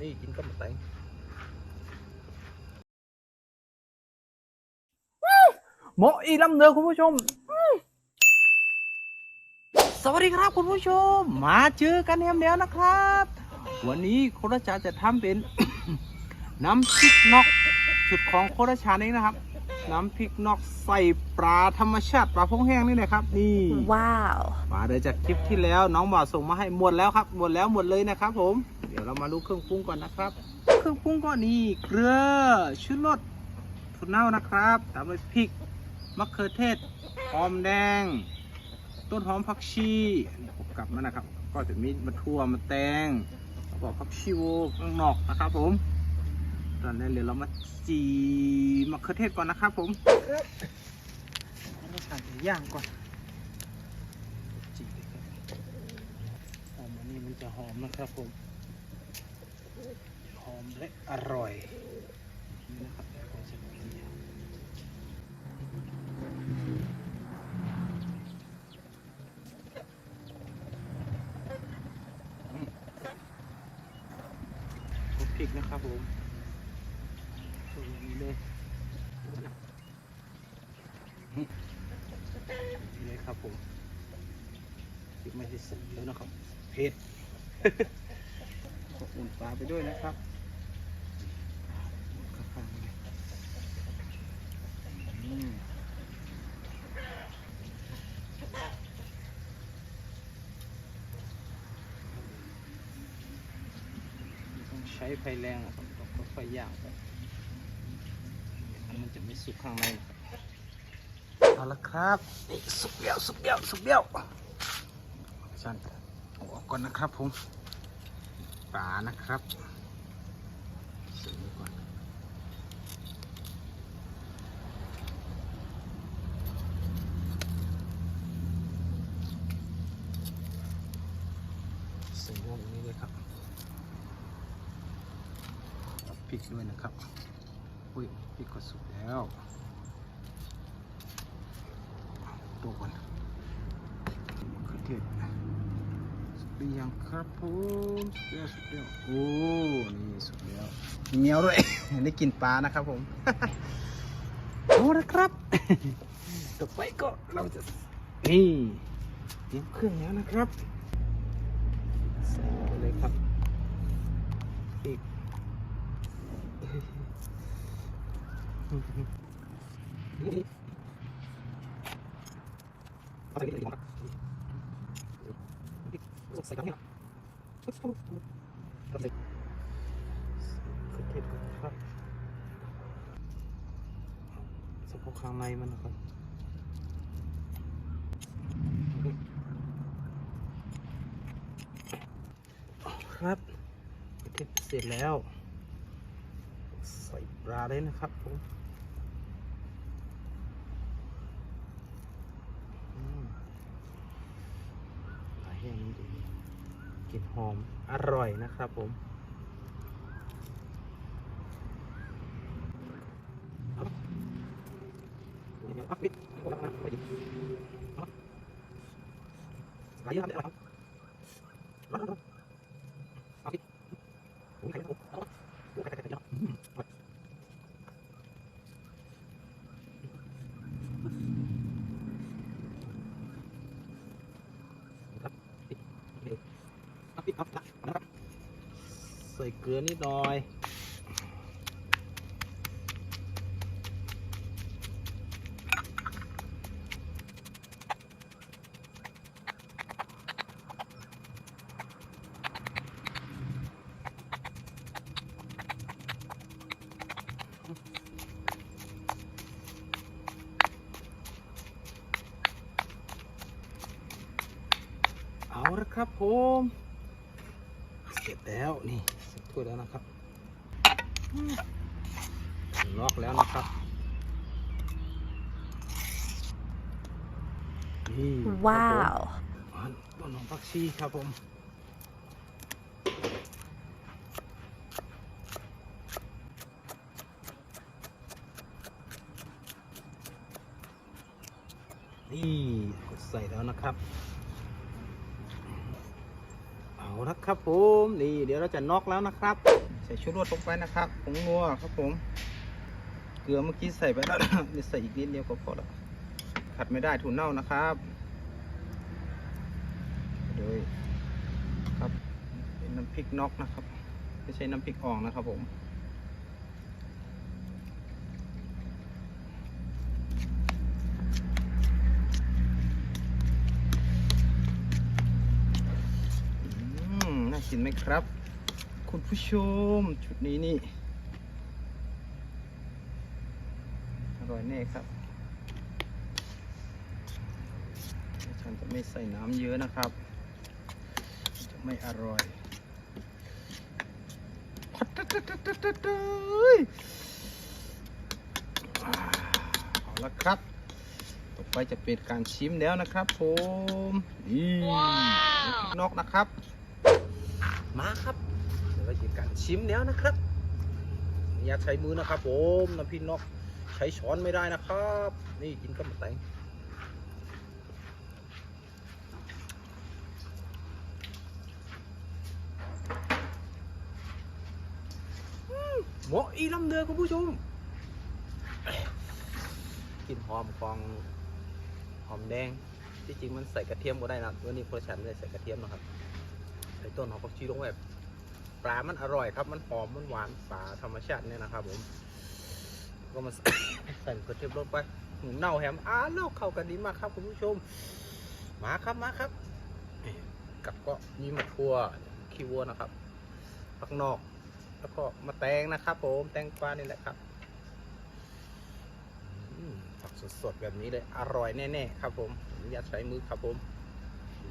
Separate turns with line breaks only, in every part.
นี่กินกับหมูแตงหมออีลำเนือคุณผู้ชม สวัสดีครับคุณผู้ชม มาเจอกันแฮมแล้วนะครับ วันนี้โคราชาจะทำเป็น น้ำพริกนอกจุดของโคราชานเองนะครับ น้ำพริกนอกใส่ปลาธรรมชาติปลาพงแห้งนี่นะครับ นี่
ว้าว
มาเลยจากคลิปที่แล้วน้องบ่าวส่งมาให้หมดแล้วครับ หมดแล้วหมดเลยนะครับ ผม เดี๋ยวเรามาดูเครื่องปรุงก่อนนะครับ เครื่องปรุงก็นี่เกลือชูรสถั่วเน่านะครับ ตามด้วยพริกมะเขือเทศหอมแดง ต้นหอมผักชีอันนี้ผมกลับมานะครับ ก็จะมีมะทั่วมะแตงแล้วก็ผักชีโวข้างนอกนะครับ ผม ตอนนี้เดี๋ยวเรามาจีมะเขือเทศก่อนนะครับผมเราสั่ย่างก่อนจีบหอมอันนี้มันจะหอมนะครับผม หอมและอร่อยนี่นะครับผมจะเคี่ยวอืมคลุกพริกนะครับผมตรงนี้เลยอืม นี่เลยครับผมพริกไม่ได้ใส่เยอะนะครับเผ็ดขอบอุ่นปลาไปด้วยนะครับข้างๆเลยอืมต้องใช้ไฟแรงนะครับต้องค่อยๆย่างไปไม่งั้นมันจะไม่สุกข้างในนะครับ เอาละครับนี่สุกแล้วสุกแล้วสุกแล้วชันออกก่อนนะครับผมปลานะครับใส่นี่ก่อนใส่ลงนี้เลยครับเอาพริกด้วยนะครับอุ้ยพริกก็สุกแล้วก่อน มะ เขือเทศสุกหรือยังครับผมสุกแล้วสุกแล้วโอ้นี่สุกแล้วเมียวด้วย ได้กินปลานะครับผมเอาละครับต่อไปก็เราจะนี่เตรียมเครื่องแล้วนะครับใส่ไปเลยครับอีกเอาใส่ไปเลยดีกว่าครับใส่กันเนี่ยครับใส่เครื่องเทศก่อนนะครับเฉพาะ ข้างในมันนะครับครับเครื่องเทศเสร็จแล้ว ใส่ปลาเลยนะครับผมอืมปลาแห้งนี่ดีกลิ่นหอมอร่อยนะครับผม ใส่เกลือนิดหน่อย เอาละครับผมเสร็จแล้วนี่เสร็จถ้วยแล้วนะครับล็อกแล้วนะครับนี่
ว้าว
ต้นหอมผักชีครับผมนี่กดใส่แล้วนะครับ เอา นะครับผมนี่เดี๋ยวเราจะน็อกแล้วนะครับ ใส่ชูรสลงไปนะครับผงนัวครับผม เกลือเมื่อกี้ใส่ไปแล้วนี่ใส่อีกนิดเดียวก็พอละขัดไม่ได้ถุนเน่านะครับเลยครับเป็นน้ำพริกน็อกนะครับไม่ใช่น้ำพริกอ่องนะครับผม อืม น่ากินไหมครับ คุณผู้ชม ชุดนี้นี่ อร่อยแน่ครับฉันจะไม่ใส่น้ำเยอะนะครับ จะไม่อร่อยเอ้ยอ่าเอาละครับ ต่อไปจะเป็นการชิมแล้วนะครับผมนี่นกนะครับ มาครับเดี๋ยวเราจะการชิมแล้วนะครับอย่าใช้มือนะครับผมน้ำพริกนกใช้ช้อนไม่ได้นะครับ นี่กินกับมะแตงอืมเหมาะอีลำเดือคุณผู้ชมกลินหอมของหอมแดงที่จริงมันใส่กระเทียมก็ได้นะวันนี้พอฉันเลยใส่กระเทียมนะครับ ใส่ต้นหอมผักชีลงไปปลา มันอร่อยครับ มันหอม มันหวานปลาธรรมชาติเนี่ยนะครับผม ก็มาใส่กระเทียมลงไปหมูเน่าแฮมอ้าเล่าเข้ากันดีมากครับคุณผู้ชม มาครับ มาครับ กับก็มีมะขัวขี้วัวนะครับผักนอก แล้วก็มาแตงนะครับผม แตงกวานี่แหละครับผักสดๆแบบนี้เลย อร่อยแน่ๆครับผมอนุญาใช้มือครับผม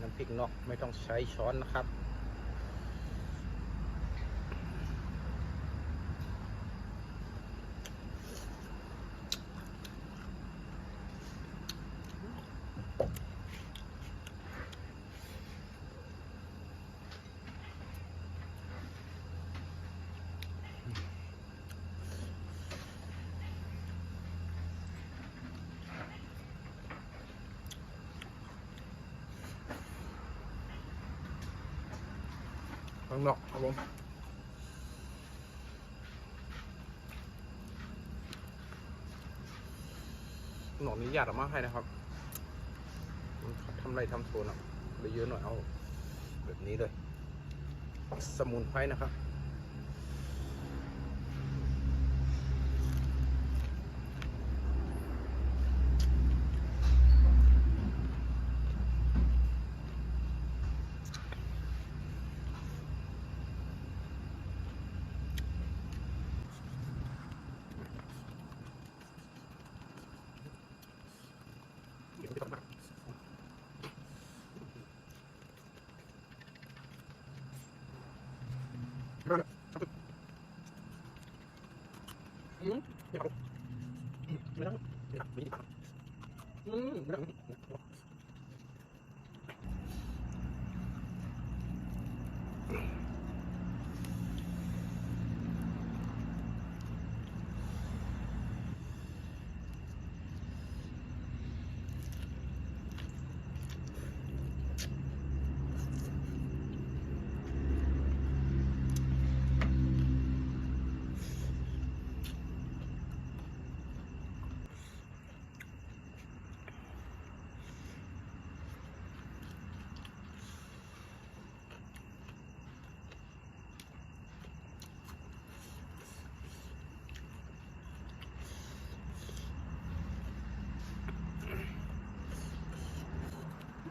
น้ำพริกนอกไม่ต้องใช้ช้อนนะครับางนอกครับผมหนอนนี้ญาติเอามาให้นะครับทำไรทำโซนอะไปเยอะหน่อยเอา แบบนี้เลย สมุนไพรนะครับ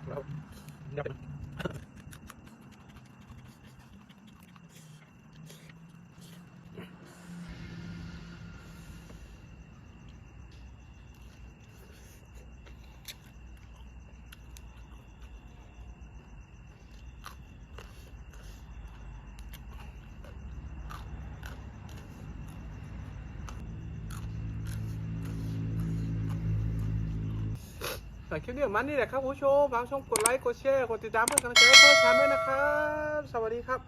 แล้ว ยั สำหรับคลิปนี้ประมันนี่แหละครับผู้ชมฝากชมกดไลค์กดแชร์กดติดตามเพื่อนกำลังใจให้พวกเราด้วยนะครับ สวัสดีครับ